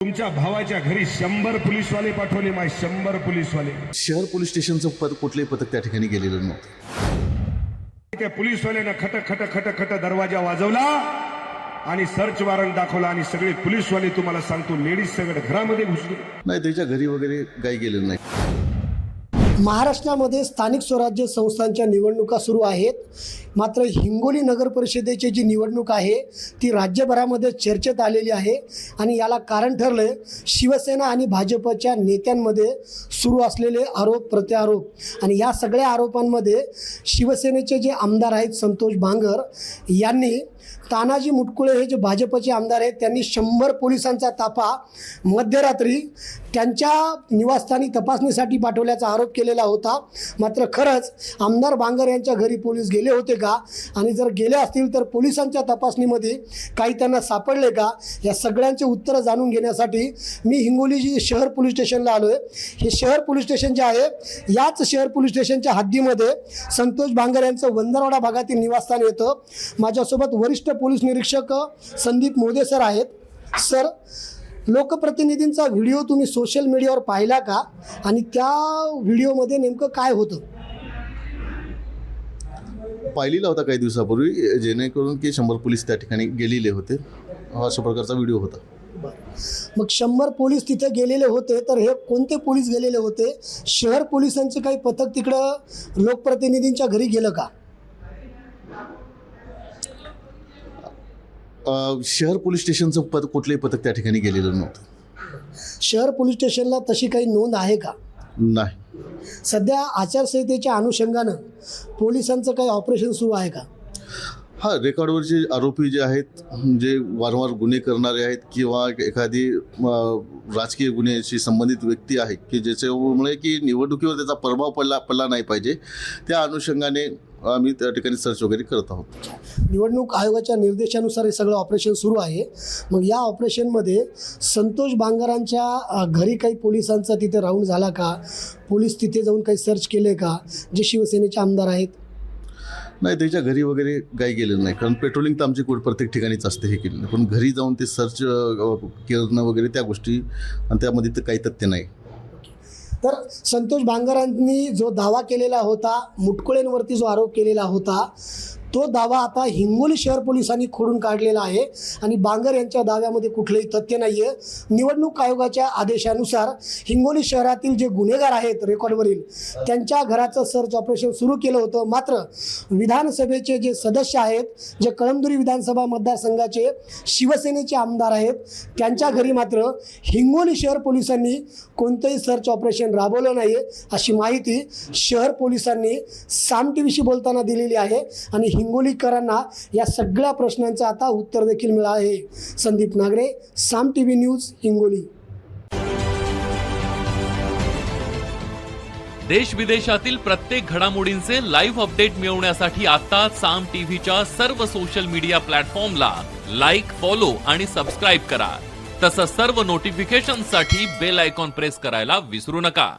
तुमच्या भावाच्या घरी शंभर पोलीसवाले पाठवले माय शंभर पोलीसवाले. शहर पोलीस स्टेशनचं पद कुठलंही पथक त्या ठिकाणी गेलेलं नव्हतं. त्या पोलीसवाल्यानं खट खट खट खट दरवाजा वाजवला आणि सर्च वॉरंट दाखवला आणि सगळे पोलीसवाले तुम्हाला सांगतो लेडीज सगळं घरामध्ये घुसले. नाही त्याच्या घरी वगैरे काही गेलेलं नाही. महाराष्ट्रामध्ये स्थानिक स्वराज्य संस्थांच्या निवडणुका सुरू आहेत. मात्र हिंगोली नगर परिषदेची जी निवडणूक आहे ती राज्यभरामध्ये चर्चेत आलेली आहे आणि याला कारण ठरलं आहे शिवसेना आणि भाजपच्या नेत्यांमध्ये सुरू असलेले आरोप प्रत्यारोप. आणि या सगळ्या आरोपांमध्ये शिवसेनेचे जे आमदार आहेत संतोष बांगर यांनी तानाजी मुटकुळे हे जे भाजपचे आमदार आहेत त्यांनी शंभर पोलिसांचा ताफा मध्यरात्री त्यांच्या निवासस्थानी तपासणीसाठी पाठवल्याचा आरोप केलेला होता. मात्र खरंच आमदार बांगर यांच्या घरी पोलीस गेले होते का? आणि जर गेले असतील तर पोलिसांच्या तपासणीमध्ये काही त्यांना सापडले का? या सगळ्यांचे उत्तरं जाणून घेण्यासाठी मी हिंगोली शहर पोलीस स्टेशनला आलो आहे हे शहर पोलीस स्टेशन जे आहे याच शहर पोलीस स्टेशनच्या हद्दीमध्ये संतोष बांगर यांचं वंदरवाडा भागातील निवासस्थान येतं. माझ्यासोबत वरिष्ठ पोलीस निरीक्षक संदीप मोदे सर आहेत. सर लोकप्रतिनिधींचा व्हिडिओ तुम्ही सोशल मीडियावर पाहिला का? आणि त्या व्हिडिओमध्ये नेमकं काय होतं? पाहिलेला होता काही दिवसापूर्वी जेणेकरून की शंभर पोलीस त्या ठिकाणी गेलेले होते. अशा प्रकारचा व्हिडिओ होता. मग शंभर पोलीस तिथे गेलेले होते तर हे कोणते पोलीस गेलेले होते? शहर पोलिसांचे काही पथक तिकडं लोकप्रतिनिधींच्या घरी गेलं का? शहर पोलीस स्टेशनचं पद कुठलंही पथक त्या ठिकाणी गेलेलं नव्हतं. शहर पोलीस स्टेशनला तशी काही नोंद आहे का? नाही. सध्या आचारसंहितेच्या अनुषंगानं पोलिसांचं काही ऑपरेशन सुरू आहे का? हा रेकॉर्डवरचे आरोपी जे आहेत जे वारंवार गुन्हे करणारे आहेत किंवा एखादी राजकीय गुन्ह्याशी संबंधित व्यक्ती आहे की ज्याच्यामुळे की निवडणुकीवर त्याचा प्रभाव पडला पडला नाही पाहिजे त्या अनुषंगाने आम्ही त्या ठिकाणी सर्च वगैरे करत आहोत. निवडणूक आयोगाच्या निर्देशानुसार हे सगळं ऑपरेशन सुरू आहे. मग या ऑपरेशनमध्ये संतोष बांगरांच्या घरी काही पोलिसांचा तिथे राऊंड झाला का? पोलीस तिथे जाऊन काही सर्च केले का? जे शिवसेनेचे आमदार आहेत नाही त्याच्या घरी वगैरे काही गेलेलं नाही. कारण पेट्रोलिंग तर आमची कुठं प्रत्येक ठिकाणीच असते हे केलेलं. पण घरी जाऊन ते सर्च करणं वगैरे त्या गोष्टी आणि त्यामध्ये तर काही तथ्य नाही. तर संतोष भांगरांनी जो दावा केलेला होता मुटकुळेंवरती जो आरोप केलेला होता तो दावा आता हिंगोली शहर पोलिसांनी खोडून काढलेला आहे आणि बांगर यांच्या दाव्यामध्ये कुठलंही तथ्य नाही आहे निवडणूक आयोगाच्या आदेशानुसार हिंगोली शहरातील जे गुन्हेगार आहेत रेकॉर्डवरील त्यांच्या घराचं सर्च ऑपरेशन सुरू केलं होतं. मात्र विधानसभेचे जे सदस्य आहेत जे कळमदुरी विधानसभा मतदारसंघाचे शिवसेनेचे आमदार आहेत त्यांच्या घरी मात्र हिंगोली शहर पोलिसांनी कोणतंही सर्च ऑपरेशन राबवलं नाही अशी माहिती शहर पोलिसांनी साम टी व्हीशी बोलताना दिलेली आहे. आणि हिंगोलीकरांना या सगळ्या प्रश्नांचं आता उत्तर देखील मिळालं आहे. Sandeep Nagre Saam T V news Hingoli. देश विदेशातील प्रत्येक घडामोडींचे लाईव्ह अपडेट मिळवण्यासाठी आता साम टीव्हीच्या सर्व सोशल मीडिया प्लॅटफॉर्मला लाईक फॉलो आणि सबस्क्राईब करा. तसंच सर्व नोटिफिकेशनसाठी बेल आयकॉन प्रेस करायला विसरू नका.